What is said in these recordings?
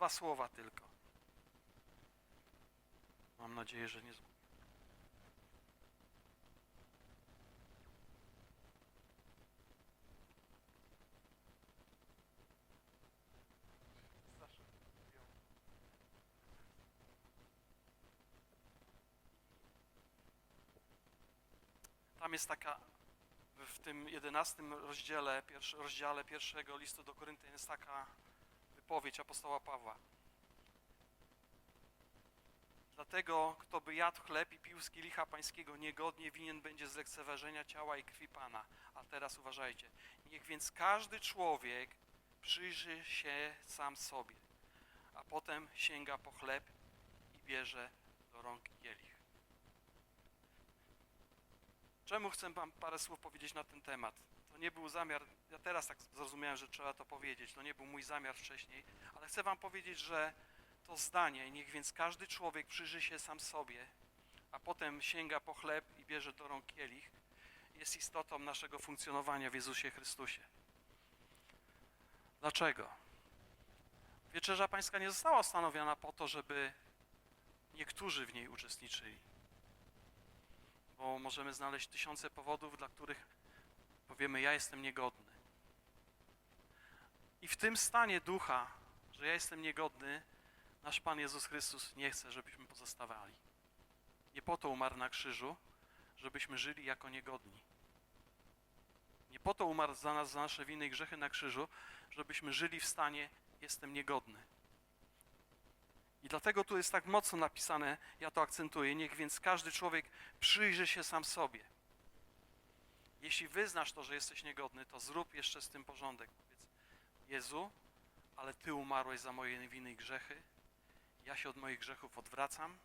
dwa słowa tylko. Mam nadzieję, że nie zgubię. Tam jest taka, w tym jedenastym rozdziale, rozdziale pierwszego listu do Koryntian jest taka wypowiedź apostoła Pawła. Dlatego, kto by jadł chleb i pił z kielicha pańskiego niegodnie, winien będzie z lekceważenia ciała i krwi Pana. A teraz uważajcie. Niech więc każdy człowiek przyjrzy się sam sobie, a potem sięga po chleb i bierze do rąk kielich. Czemu chcę Wam parę słów powiedzieć na ten temat? Nie był zamiar, ja teraz tak zrozumiałem, że trzeba to powiedzieć, to nie był mój zamiar wcześniej, ale chcę Wam powiedzieć, że to zdanie, niech więc każdy człowiek przyjrzy się sam sobie, a potem sięga po chleb i bierze do rąk kielich, jest istotą naszego funkcjonowania w Jezusie Chrystusie. Dlaczego? Wieczerza Pańska nie została ustanowiona po to, żeby niektórzy w niej uczestniczyli bo możemy znaleźć tysiące powodów, dla których powiemy: Ja jestem niegodny. I w tym stanie ducha, że ja jestem niegodny, nasz Pan Jezus Chrystus nie chce, żebyśmy pozostawali. Nie po to umarł na krzyżu, żebyśmy żyli jako niegodni. Nie po to umarł za nas, za nasze winy i grzechy na krzyżu, żebyśmy żyli w stanie: Jestem niegodny. I dlatego tu jest tak mocno napisane, ja to akcentuję, niech więc każdy człowiek przyjrzy się sam sobie. Jeśli wyznasz to, że jesteś niegodny, to zrób jeszcze z tym porządek. Powiedz, Jezu, ale Ty umarłeś za moje winy i grzechy, ja się od moich grzechów odwracam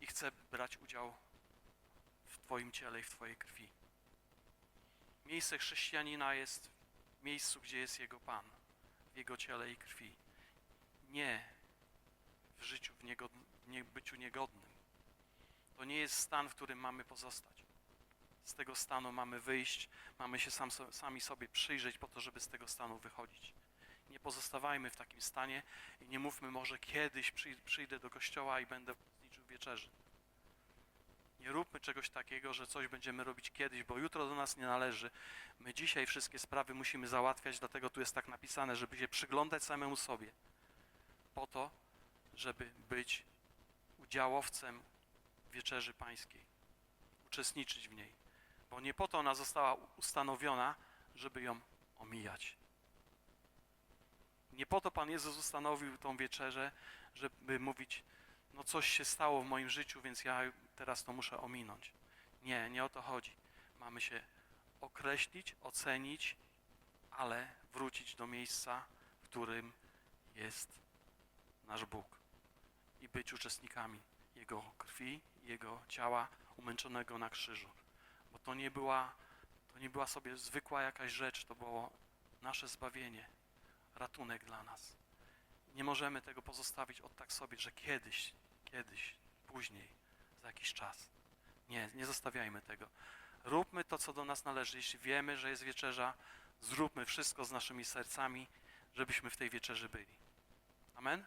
i chcę brać udział w Twoim ciele i w Twojej krwi. Miejsce chrześcijanina jest w miejscu, gdzie jest Jego Pan, w Jego ciele i krwi. Nie w życiu, w, niegod, w byciu niegodnym. To nie jest stan, w którym mamy pozostać. Z tego stanu mamy wyjść, mamy się sam, sami sobie przyjrzeć po to, żeby z tego stanu wychodzić. Nie pozostawajmy w takim stanie i nie mówmy może kiedyś przyj, przyjdę do kościoła i będę uczestniczył w wieczerzy. Nie róbmy czegoś takiego, że coś będziemy robić kiedyś, bo jutro do nas nie należy. My dzisiaj wszystkie sprawy musimy załatwiać, dlatego tu jest tak napisane, żeby się przyglądać samemu sobie. Po to, żeby być udziałowcem wieczerzy pańskiej, uczestniczyć w niej. Bo nie po to ona została ustanowiona, żeby ją omijać. Nie po to Pan Jezus ustanowił tą wieczerzę, żeby mówić, no coś się stało w moim życiu, więc ja teraz to muszę ominąć. Nie, nie o to chodzi. Mamy się określić, ocenić, ale wrócić do miejsca, w którym jest nasz Bóg i być uczestnikami Jego krwi, Jego ciała umęczonego na krzyżu. Bo to nie była, to nie była sobie zwykła jakaś rzecz, to było nasze zbawienie, ratunek dla nas. Nie możemy tego pozostawić od tak sobie, że kiedyś, kiedyś, później, za jakiś czas. Nie, nie zostawiajmy tego. Róbmy to, co do nas należy. Jeśli wiemy, że jest wieczerza, zróbmy wszystko z naszymi sercami, żebyśmy w tej wieczerzy byli. Amen?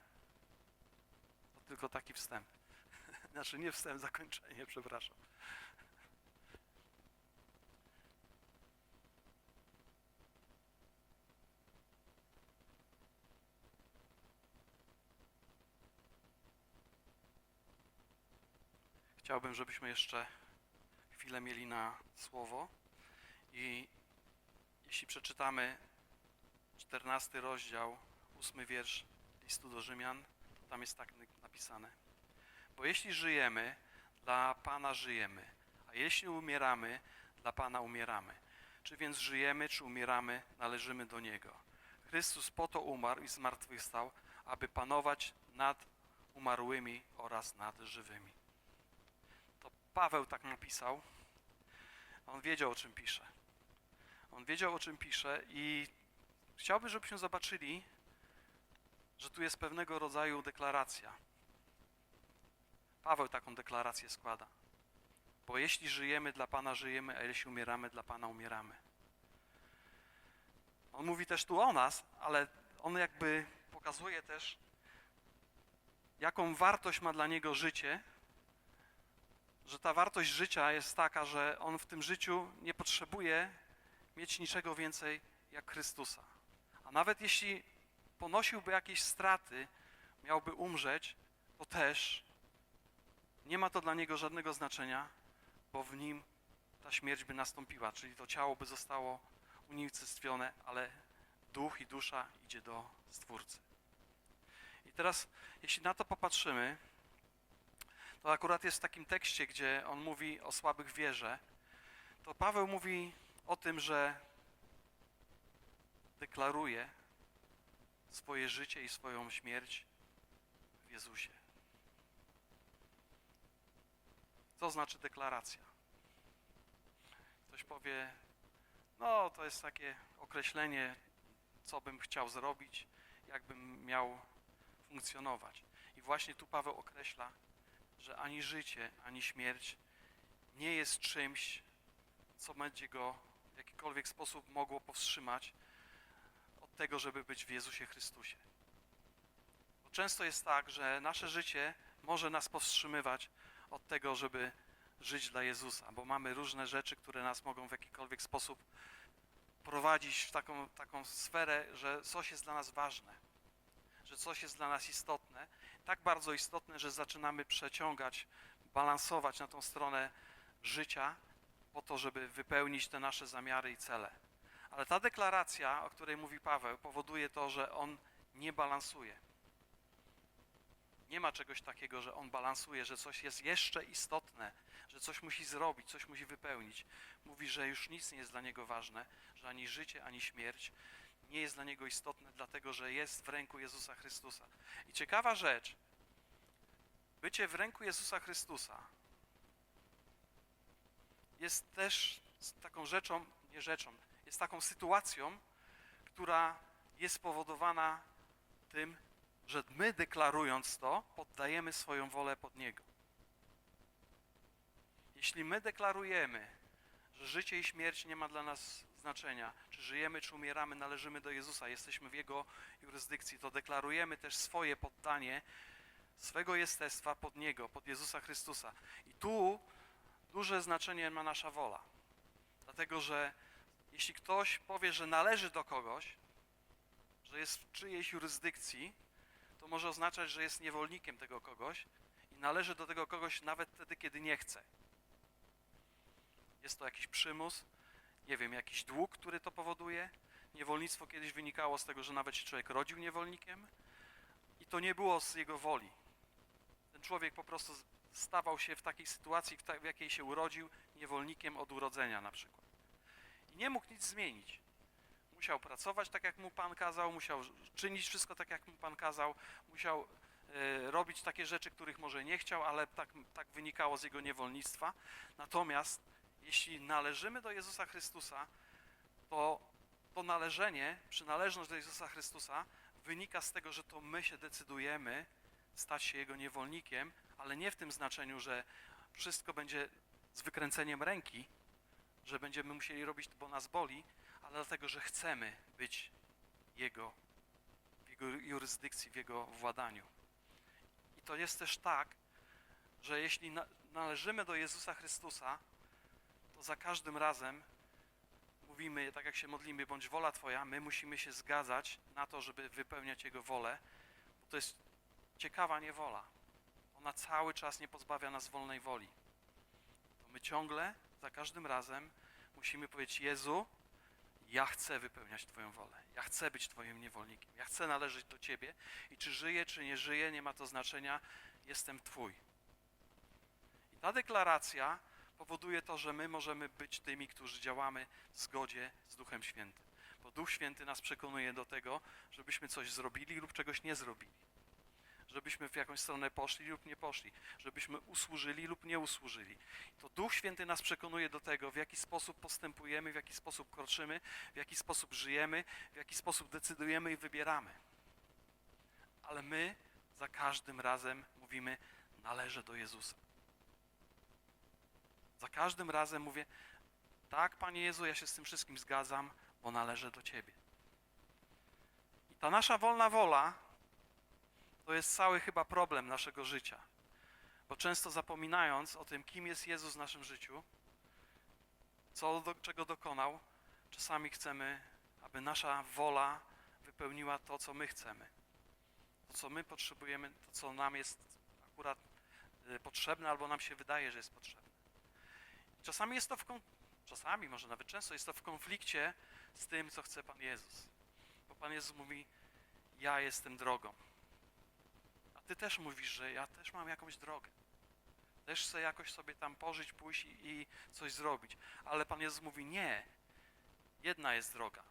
To tylko taki wstęp. Znaczy nie wstęp, zakończenie, przepraszam. Chciałbym, żebyśmy jeszcze chwilę mieli na słowo i jeśli przeczytamy 14 rozdział, 8 wiersz listu do Rzymian, to tam jest tak napisane. Bo jeśli żyjemy, dla Pana żyjemy, a jeśli umieramy, dla Pana umieramy. Czy więc żyjemy, czy umieramy, należymy do Niego. Chrystus po to umarł i zmartwychwstał, aby panować nad umarłymi oraz nad żywymi. Paweł tak napisał. On wiedział, o czym pisze. On wiedział, o czym pisze i chciałbym, żebyśmy zobaczyli, że tu jest pewnego rodzaju deklaracja. Paweł taką deklarację składa. Bo jeśli żyjemy, dla Pana żyjemy, a jeśli umieramy, dla Pana umieramy. On mówi też tu o nas, ale on jakby pokazuje też, jaką wartość ma dla niego życie, że ta wartość życia jest taka, że on w tym życiu nie potrzebuje mieć niczego więcej jak Chrystusa. A nawet jeśli ponosiłby jakieś straty, miałby umrzeć, to też nie ma to dla niego żadnego znaczenia, bo w nim ta śmierć by nastąpiła, czyli to ciało by zostało unicestwione, ale duch i dusza idzie do Stwórcy. I teraz, jeśli na to popatrzymy, to akurat jest w takim tekście, gdzie on mówi o słabych wierze, to Paweł mówi o tym, że deklaruje swoje życie i swoją śmierć w Jezusie. Co znaczy deklaracja? Ktoś powie, no to jest takie określenie, co bym chciał zrobić, jakbym miał funkcjonować. I właśnie tu Paweł określa, że ani życie, ani śmierć nie jest czymś, co będzie go w jakikolwiek sposób mogło powstrzymać od tego, żeby być w Jezusie Chrystusie. Bo często jest tak, że nasze życie może nas powstrzymywać od tego, żeby żyć dla Jezusa, bo mamy różne rzeczy, które nas mogą w jakikolwiek sposób prowadzić w taką, taką sferę, że coś jest dla nas ważne, że coś jest dla nas istotne, tak bardzo istotne, że zaczynamy przeciągać, balansować na tą stronę życia po to, żeby wypełnić te nasze zamiary i cele. Ale ta deklaracja, o której mówi Paweł, powoduje to, że on nie balansuje. Nie ma czegoś takiego, że on balansuje, że coś jest jeszcze istotne, że coś musi zrobić, coś musi wypełnić. Mówi, że już nic nie jest dla niego ważne, że ani życie, ani śmierć nie jest dla niego istotne, dlatego że jest w ręku Jezusa Chrystusa. I ciekawa rzecz, bycie w ręku Jezusa Chrystusa jest też taką rzeczą, nie rzeczą, jest taką sytuacją, która jest spowodowana tym, że my deklarując to, poddajemy swoją wolę pod Niego. Jeśli my deklarujemy, że życie i śmierć nie ma dla nas znaczenia, czy żyjemy, czy umieramy, należymy do Jezusa, jesteśmy w Jego jurysdykcji, to deklarujemy też swoje poddanie, swego jestestwa pod Niego, pod Jezusa Chrystusa. I tu duże znaczenie ma nasza wola. Dlatego, że jeśli ktoś powie, że należy do kogoś, że jest w czyjejś jurysdykcji, to może oznaczać, że jest niewolnikiem tego kogoś i należy do tego kogoś nawet wtedy, kiedy nie chce. Jest to jakiś przymus, nie wiem, jakiś dług, który to powoduje. Niewolnictwo kiedyś wynikało z tego, że nawet się człowiek rodził niewolnikiem i to nie było z jego woli. Ten człowiek po prostu stawał się w takiej sytuacji, w, jakiej się urodził, niewolnikiem od urodzenia na przykład. I nie mógł nic zmienić. Musiał pracować tak, jak mu Pan kazał, musiał czynić wszystko tak, jak mu Pan kazał, musiał e, robić takie rzeczy, których może nie chciał, ale tak, tak wynikało z jego niewolnictwa. Natomiast jeśli należymy do Jezusa Chrystusa, to to należenie, przynależność do Jezusa Chrystusa wynika z tego, że to my się decydujemy stać się Jego niewolnikiem, ale nie w tym znaczeniu, że wszystko będzie z wykręceniem ręki, że będziemy musieli robić to, bo nas boli, ale dlatego, że chcemy być Jego, w Jego jurysdykcji, w Jego władaniu. I to jest też tak, że jeśli na, należymy do Jezusa Chrystusa, za każdym razem mówimy, tak jak się modlimy, bądź wola Twoja, my musimy się zgadzać na to, żeby wypełniać Jego wolę, bo to jest ciekawa niewola. Ona cały czas nie pozbawia nas wolnej woli. To my ciągle, za każdym razem musimy powiedzieć, Jezu, ja chcę wypełniać Twoją wolę. Ja chcę być Twoim niewolnikiem. Ja chcę należeć do Ciebie i czy żyję, czy nie żyję, nie ma to znaczenia. Jestem Twój. I ta deklaracja powoduje to, że my możemy być tymi, którzy działamy w zgodzie z Duchem Świętym. Bo Duch Święty nas przekonuje do tego, żebyśmy coś zrobili lub czegoś nie zrobili. Żebyśmy w jakąś stronę poszli lub nie poszli. Żebyśmy usłużyli lub nie usłużyli. To Duch Święty nas przekonuje do tego, w jaki sposób postępujemy, w jaki sposób kroczymy, w jaki sposób żyjemy, w jaki sposób decydujemy i wybieramy. Ale my za każdym razem mówimy, należę do Jezusa. Za każdym razem mówię, tak, Panie Jezu, ja się z tym wszystkim zgadzam, bo należę do Ciebie. I ta nasza wolna wola To jest cały chyba problem naszego życia. Bo często zapominając o tym, kim jest Jezus w naszym życiu, co do, czego dokonał, czasami chcemy, aby nasza wola wypełniła to, co my chcemy. To, co my potrzebujemy, to, co nam jest akurat y, potrzebne, albo nam się wydaje, że jest potrzebne. Czasami jest to w czasami, może nawet często jest to w konflikcie z tym, co chce Pan Jezus. Bo Pan Jezus mówi, ja jestem drogą. A Ty też mówisz, że ja też mam jakąś drogę. Też chcę jakoś sobie tam pożyć, pójść i, i coś zrobić. Ale Pan Jezus mówi, nie. Jedna jest droga.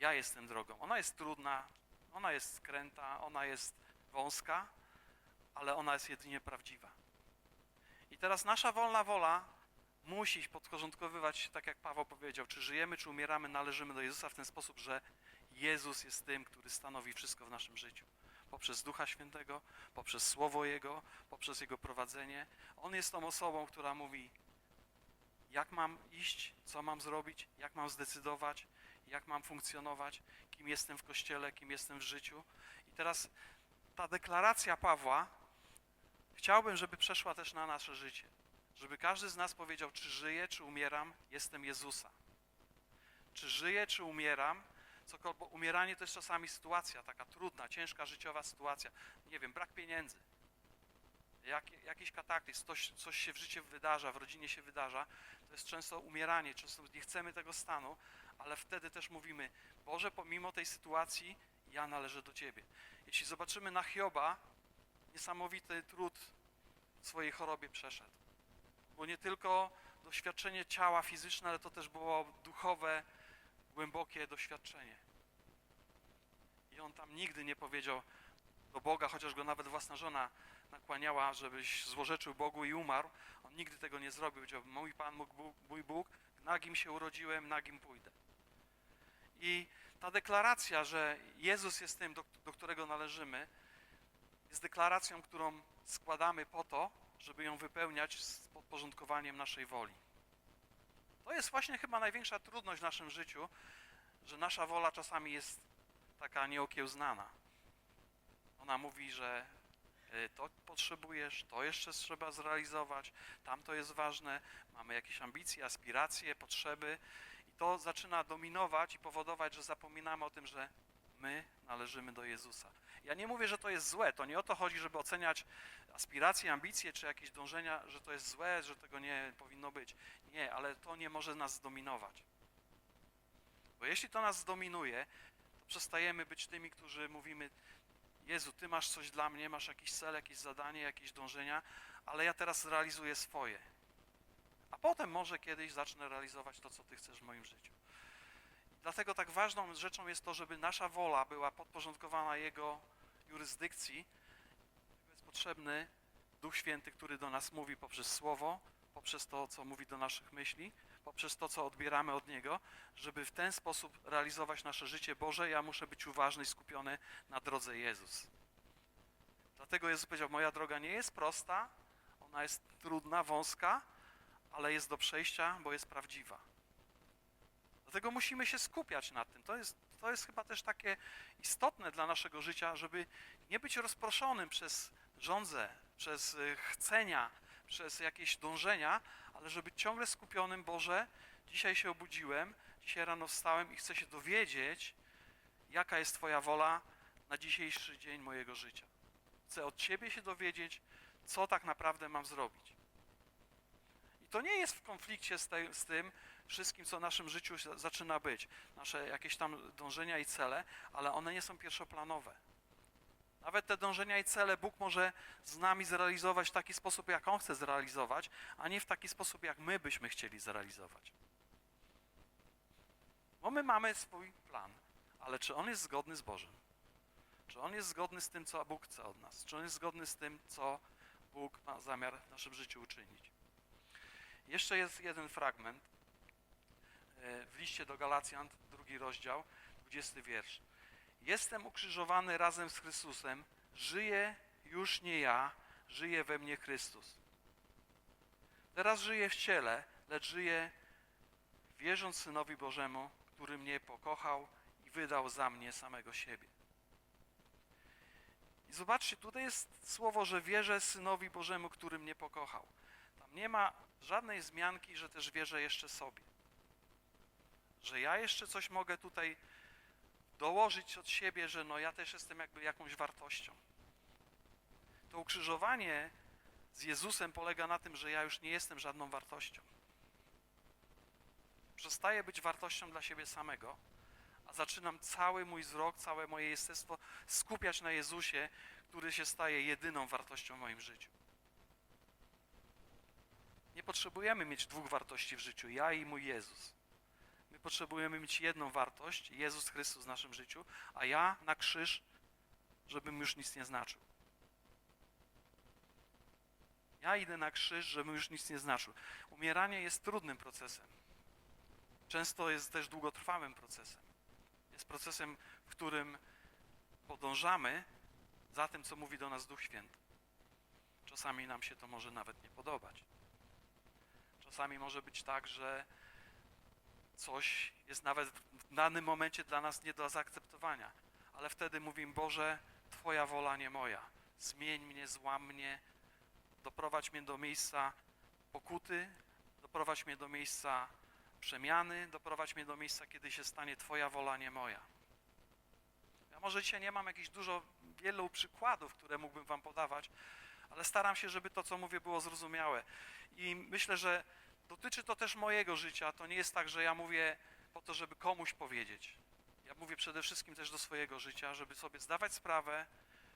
Ja jestem drogą. Ona jest trudna, ona jest skręta, ona jest wąska, ale ona jest jedynie prawdziwa. I teraz nasza wolna wola musi podporządkowywać się, tak jak Paweł powiedział, czy żyjemy, czy umieramy, należymy do Jezusa w ten sposób, że Jezus jest tym, który stanowi wszystko w naszym życiu. Poprzez Ducha Świętego, poprzez Słowo Jego, poprzez Jego prowadzenie. On jest tą osobą, która mówi, jak mam iść, co mam zrobić, jak mam zdecydować, jak mam funkcjonować, kim jestem w Kościele, kim jestem w życiu. I teraz ta deklaracja Pawła chciałbym, żeby przeszła też na nasze życie. Żeby każdy z nas powiedział, czy żyję, czy umieram, jestem Jezusa. Czy żyję, czy umieram, bo umieranie to jest czasami sytuacja taka trudna, ciężka życiowa sytuacja. Nie wiem, brak pieniędzy, jak, jakiś kataklizm, coś, coś się w życiu wydarza, w rodzinie się wydarza, to jest często umieranie, często nie chcemy tego stanu, ale wtedy też mówimy, Boże, pomimo tej sytuacji, ja należę do Ciebie. Jeśli zobaczymy na Hioba, niesamowity trud w swojej chorobie przeszedł. Bo nie tylko doświadczenie ciała fizyczne, ale to też było duchowe, głębokie doświadczenie. I on tam nigdy nie powiedział do Boga, chociaż go nawet własna żona nakłaniała, żebyś złorzeczył Bogu i umarł. On nigdy tego nie zrobił. Powiedział, mój Pan, mój Bóg, nagim się urodziłem, nagim pójdę. I ta deklaracja, że Jezus jest tym, do, do którego należymy, jest deklaracją, którą składamy po to, żeby ją wypełniać z podporządkowaniem naszej woli. To jest właśnie chyba największa trudność w naszym życiu, że nasza wola czasami jest taka nieokiełznana. Ona mówi, że y, to potrzebujesz, to jeszcze trzeba zrealizować, tamto jest ważne, mamy jakieś ambicje, aspiracje, potrzeby i to zaczyna dominować i powodować, że zapominamy o tym, że my należymy do Jezusa. Ja nie mówię, że to jest złe, to nie o to chodzi, żeby oceniać aspiracje, ambicje czy jakieś dążenia, że to jest złe, że tego nie powinno być. Nie, ale to nie może nas zdominować. Bo jeśli to nas zdominuje, to przestajemy być tymi, którzy mówimy, Jezu, Ty masz coś dla mnie, masz jakiś cel, jakieś zadanie, jakieś dążenia, ale ja teraz realizuję swoje. A potem może kiedyś zacznę realizować to, co Ty chcesz w moim życiu. Dlatego tak ważną rzeczą jest to, żeby nasza wola była podporządkowana Jego jurysdykcji. Potrzebny Duch Święty, który do nas mówi poprzez Słowo, poprzez to, co mówi do naszych myśli, poprzez to, co odbieramy od Niego, żeby w ten sposób realizować nasze życie Boże. Ja muszę być uważny i skupiony na drodze Jezus. Dlatego Jezus powiedział, moja droga nie jest prosta, ona jest trudna, wąska, ale jest do przejścia, bo jest prawdziwa. Dlatego musimy się skupiać na tym. To jest, to jest chyba też takie istotne dla naszego życia, żeby nie być rozproszonym przez żądzę, przez y, chcenia, przez jakieś dążenia, ale żeby ciągle skupionym, Boże, dzisiaj się obudziłem, dzisiaj rano wstałem i chcę się dowiedzieć, jaka jest Twoja wola na dzisiejszy dzień mojego życia. Chcę od Ciebie się dowiedzieć, co tak naprawdę mam zrobić. I to nie jest w konflikcie z, te, z tym wszystkim, co w naszym życiu za- zaczyna być. Nasze jakieś tam dążenia i cele, ale one nie są pierwszoplanowe. Nawet te dążenia i cele Bóg może z nami zrealizować w taki sposób, jak On chce zrealizować, a nie w taki sposób, jak my byśmy chcieli zrealizować. Bo my mamy swój plan, ale czy on jest zgodny z Bożym? Czy on jest zgodny z tym, co Bóg chce od nas? Czy on jest zgodny z tym, co Bóg ma zamiar w naszym życiu uczynić? Jeszcze jest jeden fragment e, w liście do Galacjan, drugi rozdział, 20 wiersz. Jestem ukrzyżowany razem z Chrystusem, żyję już nie ja, żyje we mnie Chrystus. Teraz żyję w ciele, lecz żyję wierząc Synowi Bożemu, który mnie pokochał i wydał za mnie samego siebie. I zobaczcie, tutaj jest słowo, że wierzę Synowi Bożemu, który mnie pokochał. Tam nie ma żadnej wzmianki, że też wierzę jeszcze sobie. Że ja jeszcze coś mogę tutaj dołożyć od siebie, że no ja też jestem jakby jakąś wartością. To ukrzyżowanie z Jezusem polega na tym, że ja już nie jestem żadną wartością. Przestaję być wartością dla siebie samego, a zaczynam cały mój wzrok, całe moje jestestwo skupiać na Jezusie, który się staje jedyną wartością w moim życiu. Nie potrzebujemy mieć dwóch wartości w życiu, ja i mój Jezus. My potrzebujemy mieć jedną wartość, Jezus Chrystus w naszym życiu, a ja na krzyż, żebym już nic nie znaczył. Ja idę na krzyż, żebym już nic nie znaczył. Umieranie jest trudnym procesem. Często jest też długotrwałym procesem. Jest procesem, w którym podążamy za tym, co mówi do nas Duch Święty. Czasami nam się to może nawet nie podobać. Czasami może być tak, że coś jest nawet w danym momencie dla nas nie do zaakceptowania, ale wtedy mówimy: Boże, Twoja wola, nie moja. Zmień mnie, złam mnie, doprowadź mnie do miejsca pokuty, doprowadź mnie do miejsca przemiany, doprowadź mnie do miejsca, kiedy się stanie Twoja wola, nie moja. Ja może dzisiaj nie mam jakichś dużo, wielu przykładów, które mógłbym Wam podawać, ale staram się, żeby to, co mówię, było zrozumiałe. I myślę, że dotyczy to też mojego życia. To nie jest tak, że ja mówię po to, żeby komuś powiedzieć. Ja mówię przede wszystkim też do swojego życia, żeby sobie zdawać sprawę,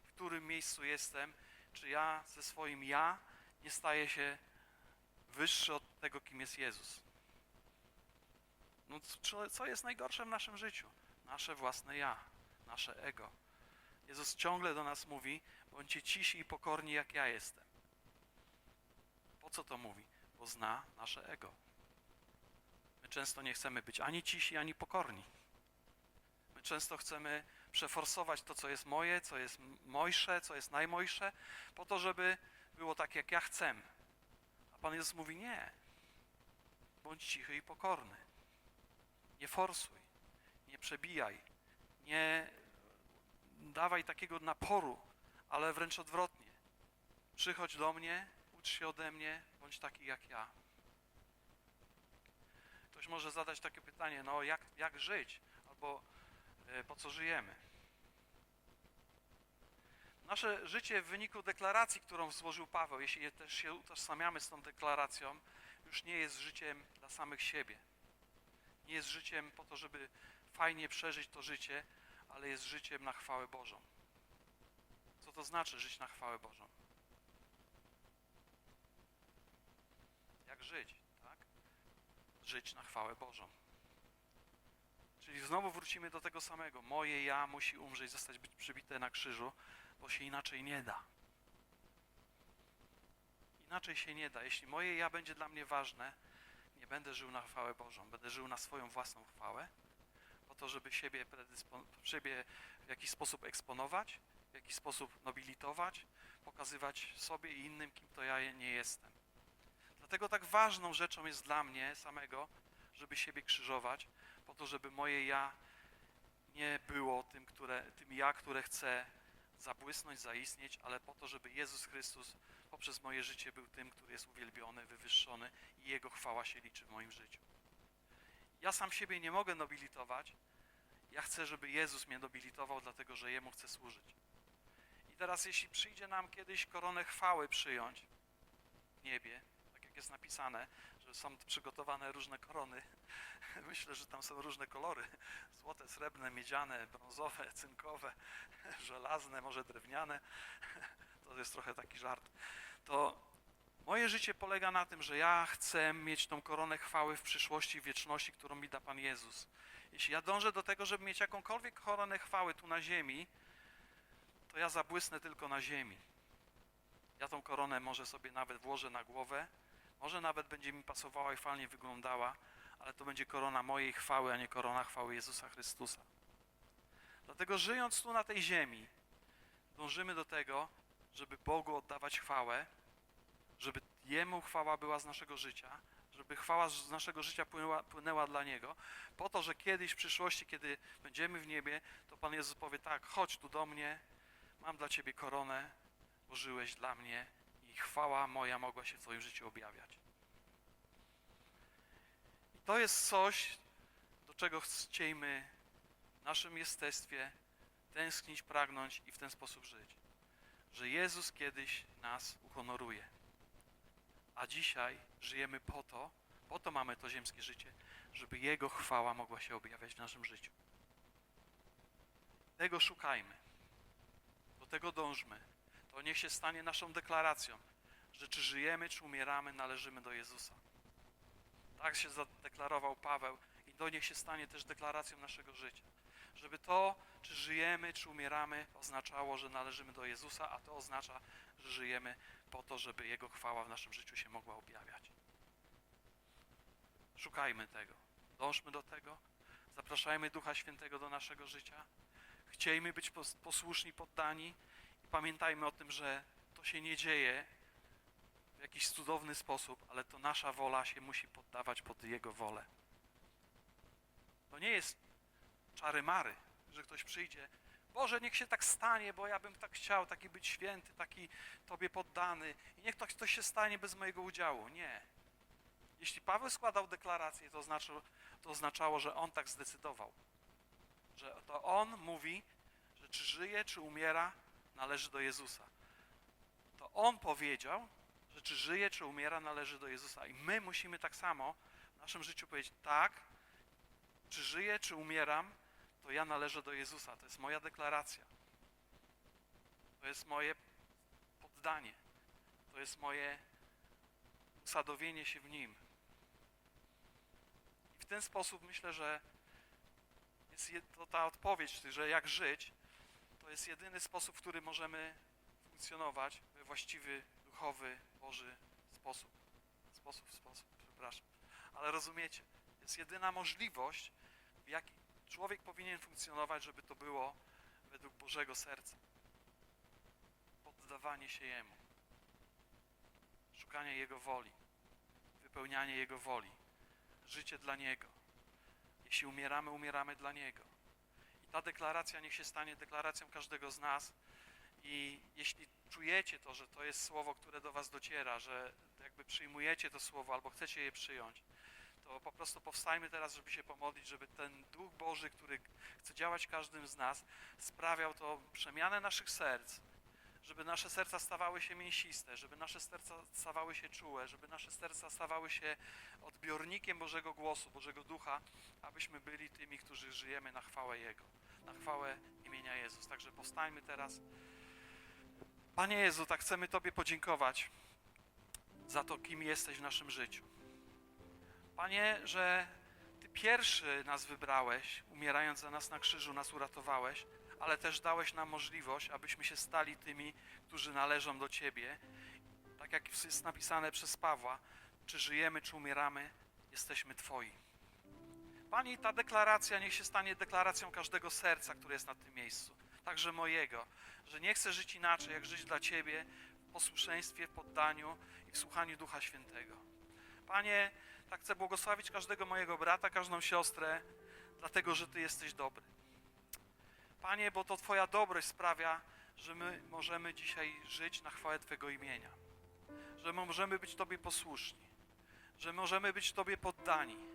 w którym miejscu jestem, czy ja ze swoim ja nie staję się wyższy od tego, kim jest Jezus. No, co- jest najgorsze w naszym życiu? Nasze własne ja, nasze ego. Jezus ciągle do nas mówi: bądźcie cisi i pokorni, jak ja jestem. Po co to mówi? Bo zna nasze ego. My często nie chcemy być ani cisi, ani pokorni. My często chcemy przeforsować to, co jest moje, co jest mojsze, co jest najmojsze, po to, żeby było tak, jak ja chcę. A Pan Jezus mówi: Nie. Bądź cichy i pokorny. Nie forsuj, nie przebijaj, nie dawaj takiego naporu, ale wręcz odwrotnie. Przychodź do mnie, ucz się ode mnie, bądź taki jak ja. Ktoś może zadać takie pytanie, no jak, jak żyć, albo e, po co żyjemy. Nasze życie w wyniku deklaracji, którą złożył Paweł, jeśli je też się utożsamiamy z tą deklaracją, już nie jest życiem dla samych siebie. Nie jest życiem po to, żeby fajnie przeżyć to życie, ale jest życiem na chwałę Bożą. Co to znaczy żyć na chwałę Bożą? Jak żyć, tak? Żyć na chwałę Bożą. Czyli znowu wrócimy do tego samego. Moje ja musi umrzeć, zostać być przybite na krzyżu, bo się inaczej nie da. Inaczej się nie da. Jeśli moje ja będzie dla mnie ważne, nie będę żył na chwałę Bożą, będę żył na swoją własną chwałę, po to, żeby siebie, siebie w jakiś sposób eksponować, w jakiś sposób nobilitować, pokazywać sobie i innym, kim to ja nie jestem. Dlatego tak ważną rzeczą jest dla mnie samego, żeby siebie krzyżować, po to, żeby moje ja nie było tym, które, tym ja, które chce zabłysnąć, zaistnieć, ale po to, żeby Jezus Chrystus poprzez moje życie był tym, który jest uwielbiony, wywyższony i Jego chwała się liczy w moim życiu. Ja sam siebie nie mogę nobilitować. Ja chcę, żeby Jezus mnie nobilitował, dlatego że Jemu chcę służyć. I teraz, jeśli przyjdzie nam kiedyś koronę chwały przyjąć w niebie, tak jest napisane, że są przygotowane różne korony, myślę, że tam są różne kolory: złote, srebrne, miedziane, brązowe, cynkowe, żelazne, może drewniane. To jest trochę taki żart. To Moje życie polega na tym, że ja chcę mieć tą koronę chwały w przyszłości, w wieczności, którą mi da Pan Jezus. Jeśli ja dążę do tego, żeby mieć jakąkolwiek koronę chwały tu na ziemi, to ja zabłysnę tylko na ziemi. Ja tą koronę może sobie nawet włożę na głowę, może nawet będzie mi pasowała i fajnie wyglądała, ale to będzie korona mojej chwały, a nie korona chwały Jezusa Chrystusa. Dlatego żyjąc tu na tej ziemi, dążymy do tego, żeby Bogu oddawać chwałę, żeby Jemu chwała była z naszego życia, żeby chwała z naszego życia płynęła, płynęła dla Niego, po to, że kiedyś w przyszłości, kiedy będziemy w niebie, to Pan Jezus powie tak, chodź tu do mnie, mam dla Ciebie koronę, bo żyłeś dla mnie i chwała moja mogła się w Twoim życiu objawiać. I to jest coś, do czego chciejmy w naszym jestestwie tęsknić, pragnąć i w ten sposób żyć. Że Jezus kiedyś nas uhonoruje. A dzisiaj żyjemy po to, po to mamy to ziemskie życie, żeby Jego chwała mogła się objawiać w naszym życiu. Tego szukajmy. Do tego dążmy. To niech się stanie naszą deklaracją, że czy żyjemy, czy umieramy, należymy do Jezusa. Tak się zadeklarował Paweł i to niech się stanie też deklaracją naszego życia. Żeby to, czy żyjemy, czy umieramy, oznaczało, że należymy do Jezusa, a to oznacza, że żyjemy po to, żeby Jego chwała w naszym życiu się mogła objawiać. Szukajmy tego, dążmy do tego, zapraszajmy Ducha Świętego do naszego życia, chciejmy być pos- posłuszni, poddani pamiętajmy o tym, że to się nie dzieje w jakiś cudowny sposób, ale to nasza wola się musi poddawać pod Jego wolę. To nie jest czary mary, że ktoś przyjdzie. Boże, niech się tak stanie, bo ja bym tak chciał, taki być święty, taki Tobie poddany. I niech to coś się stanie bez mojego udziału. Nie. Jeśli Paweł składał deklarację, to, znaczy, to oznaczało, że on tak zdecydował. Że to on mówi, że czy żyje, czy umiera, należy do Jezusa. To on powiedział, że czy żyje, czy umiera, należy do Jezusa. I my musimy tak samo w naszym życiu powiedzieć: tak, czy żyję, czy umieram, to ja należę do Jezusa. To jest moja deklaracja. To jest moje poddanie. To jest moje usadowienie się w Nim. I w ten sposób myślę, że jest to ta odpowiedź, że jak żyć, to jest jedyny sposób, w który możemy funkcjonować we właściwy, duchowy, Boży sposób. Sposób, sposób, przepraszam. Ale rozumiecie, jest jedyna możliwość, w jaki człowiek powinien funkcjonować, żeby to było według Bożego serca. Poddawanie się Jemu. Szukanie Jego woli. Wypełnianie Jego woli. Życie dla Niego. Jeśli umieramy, umieramy dla Niego. Ta deklaracja niech się stanie deklaracją każdego z nas. I jeśli czujecie to, że to jest słowo, które do Was dociera, że jakby przyjmujecie to słowo albo chcecie je przyjąć, to po prostu powstajmy teraz, żeby się pomodlić, żeby ten Duch Boży, który chce działać każdym z nas, sprawiał to przemianę naszych serc, żeby nasze serca stawały się mięsiste, żeby nasze serca stawały się czułe, żeby nasze serca stawały się odbiornikiem Bożego głosu, Bożego Ducha, abyśmy byli tymi, którzy żyjemy na chwałę Jego, na chwałę imienia Jezus. Także powstańmy teraz. Panie Jezu, tak chcemy Tobie podziękować za to, kim jesteś w naszym życiu. Panie, że Ty pierwszy nas wybrałeś, umierając za nas na krzyżu, nas uratowałeś, ale też dałeś nam możliwość, abyśmy się stali tymi, którzy należą do Ciebie. Tak jak jest napisane przez Pawła, czy żyjemy, czy umieramy, jesteśmy Twoi. Panie, ta deklaracja niech się stanie deklaracją każdego serca, które jest na tym miejscu, także mojego, że nie chcę żyć inaczej, jak żyć dla Ciebie w posłuszeństwie, w poddaniu i w słuchaniu Ducha Świętego. Panie, tak chcę błogosławić każdego mojego brata, każdą siostrę, dlatego że Ty jesteś dobry. Panie, bo to Twoja dobrość sprawia, że my możemy dzisiaj żyć na chwałę Twojego imienia, że my możemy być Tobie posłuszni, że możemy być Tobie poddani,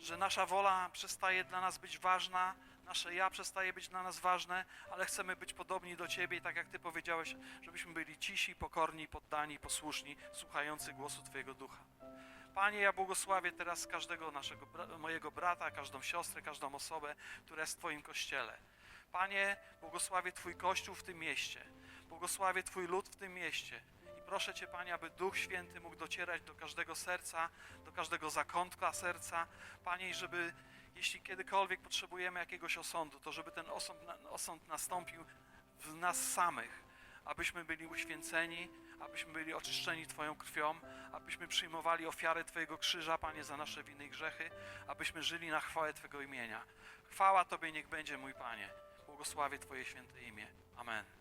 że nasza wola przestaje dla nas być ważna, nasze ja przestaje być dla nas ważne, ale chcemy być podobni do Ciebie i tak jak Ty powiedziałeś, żebyśmy byli cisi, pokorni, poddani, posłuszni, słuchający głosu Twojego Ducha. Panie, ja błogosławię teraz każdego naszego, mojego brata, każdą siostrę, każdą osobę, która jest w Twoim kościele. Panie, błogosławię Twój kościół w tym mieście. Błogosławię Twój lud w tym mieście. Proszę Cię, Panie, aby Duch Święty mógł docierać do każdego serca, do każdego zakątka serca. Panie, i żeby jeśli kiedykolwiek potrzebujemy jakiegoś osądu, to żeby ten osąd, osąd nastąpił w nas samych, abyśmy byli uświęceni, abyśmy byli oczyszczeni Twoją krwią, abyśmy przyjmowali ofiarę Twojego krzyża, Panie, za nasze winy i grzechy, abyśmy żyli na chwałę Twojego imienia. Chwała Tobie niech będzie, mój Panie. Błogosławię Twoje święte imię. Amen.